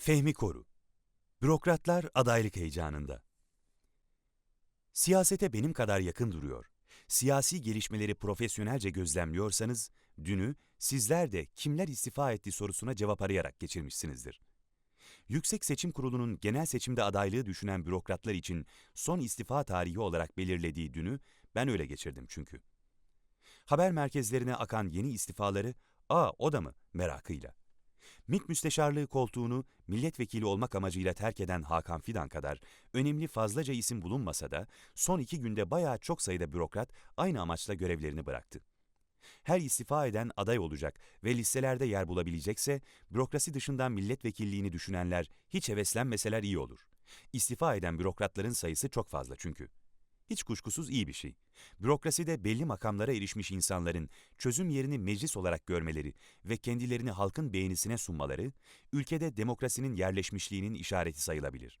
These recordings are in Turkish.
Fehmi Koru Bürokratlar adaylık heyecanında. Siyasete benim kadar yakın duruyor. Siyasi gelişmeleri profesyonelce gözlemliyorsanız, dünü sizler de kimler istifa etti sorusuna cevap arayarak geçirmişsinizdir. Yüksek Seçim Kurulu'nun genel seçimde adaylığı düşünen bürokratlar için son istifa tarihi olarak belirlediği dünü ben öyle geçirdim çünkü. Haber merkezlerine akan yeni istifaları, ''Aa o da mı?'' merakıyla. MİT müsteşarlığı koltuğunu milletvekili olmak amacıyla terk eden Hakan Fidan kadar önemli fazlaca isim bulunmasa da son iki günde bayağı çok sayıda bürokrat aynı amaçla görevlerini bıraktı. Her istifa eden aday olacak ve listelerde yer bulabilecekse bürokrasi dışından milletvekilliğini düşünenler hiç heveslenmeseler iyi olur. İstifa eden bürokratların sayısı çok fazla çünkü. Hiç kuşkusuz iyi bir şey. Bürokraside belli makamlara erişmiş insanların çözüm yerini meclis olarak görmeleri ve kendilerini halkın beğenisine sunmaları, ülkede demokrasinin yerleşmişliğinin işareti sayılabilir.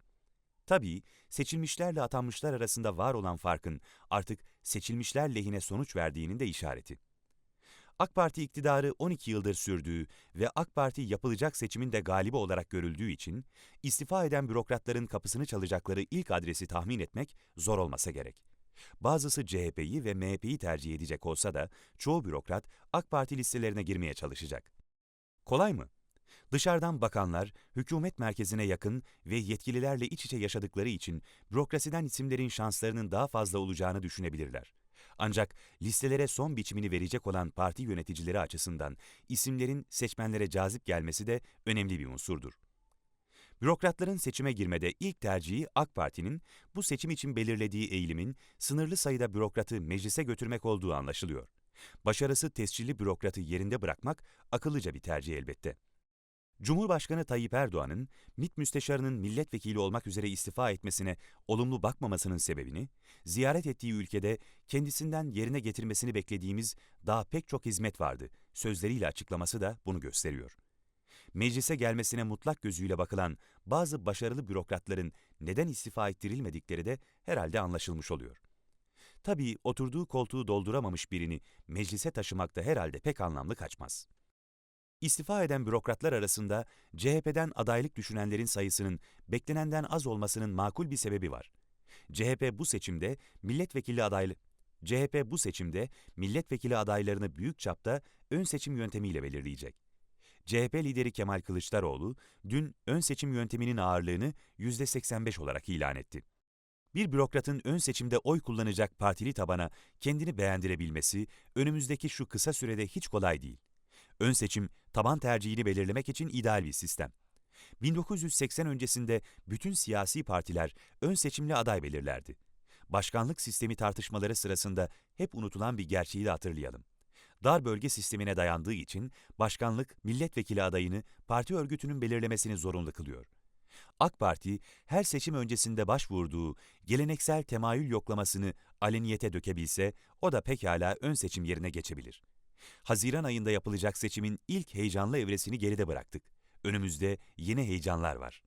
Tabii seçilmişlerle atanmışlar arasında var olan farkın artık seçilmişler lehine sonuç verdiğinin de işareti. AK Parti iktidarı 12 yıldır sürdüğü ve AK Parti yapılacak seçimin de galibi olarak görüldüğü için istifa eden bürokratların kapısını çalacakları ilk adresi tahmin etmek zor olmasa gerek. Bazısı CHP'yi ve MHP'yi tercih edecek olsa da çoğu bürokrat AK Parti listelerine girmeye çalışacak. Kolay mı? Dışarıdan bakanlar, hükümet merkezine yakın ve yetkililerle iç içe yaşadıkları için bürokrasiden isimlerin şanslarının daha fazla olacağını düşünebilirler. Ancak listelere son biçimini verecek olan parti yöneticileri açısından isimlerin seçmenlere cazip gelmesi de önemli bir unsurdur. Bürokratların seçime girmede ilk tercihi AK Parti'nin bu seçim için belirlediği eğilimin sınırlı sayıda bürokratı meclise götürmek olduğu anlaşılıyor. Başarısı tescilli bürokratı yerinde bırakmak akıllıca bir tercih elbette. Cumhurbaşkanı Tayyip Erdoğan'ın MİT müsteşarının milletvekili olmak üzere istifa etmesine olumlu bakmamasının sebebini, ziyaret ettiği ülkede kendisinden yerine getirmesini beklediğimiz daha pek çok hizmet vardı sözleriyle açıklaması da bunu gösteriyor. Meclise gelmesine mutlak gözüyle bakılan bazı başarılı bürokratların neden istifa ettirilmedikleri de herhalde anlaşılmış oluyor. Tabii oturduğu koltuğu dolduramamış birini meclise taşımak da herhalde pek anlamlı kaçmaz. İstifa eden bürokratlar arasında CHP'den adaylık düşünenlerin sayısının beklenenden az olmasının makul bir sebebi var. CHP bu seçimde milletvekili adaylı CHP bu seçimde milletvekili adaylarını büyük çapta ön seçim yöntemiyle belirleyecek. CHP lideri Kemal Kılıçdaroğlu dün ön seçim yönteminin ağırlığını %85 olarak ilan etti. Bir bürokratın ön seçimde oy kullanacak partili tabana kendini beğendirebilmesi önümüzdeki şu kısa sürede hiç kolay değil. Ön seçim, taban tercihini belirlemek için ideal bir sistem. 1980 öncesinde bütün siyasi partiler ön seçimli aday belirlerdi. Başkanlık sistemi tartışmaları sırasında hep unutulan bir gerçeği de hatırlayalım. Dar bölge sistemine dayandığı için başkanlık milletvekili adayını parti örgütünün belirlemesini zorunlu kılıyor. AK Parti her seçim öncesinde başvurduğu geleneksel temayül yoklamasını aleniyete dökebilse o da pekala ön seçim yerine geçebilir. Haziran ayında yapılacak seçimin ilk heyecanlı evresini geride bıraktık. Önümüzde yeni heyecanlar var.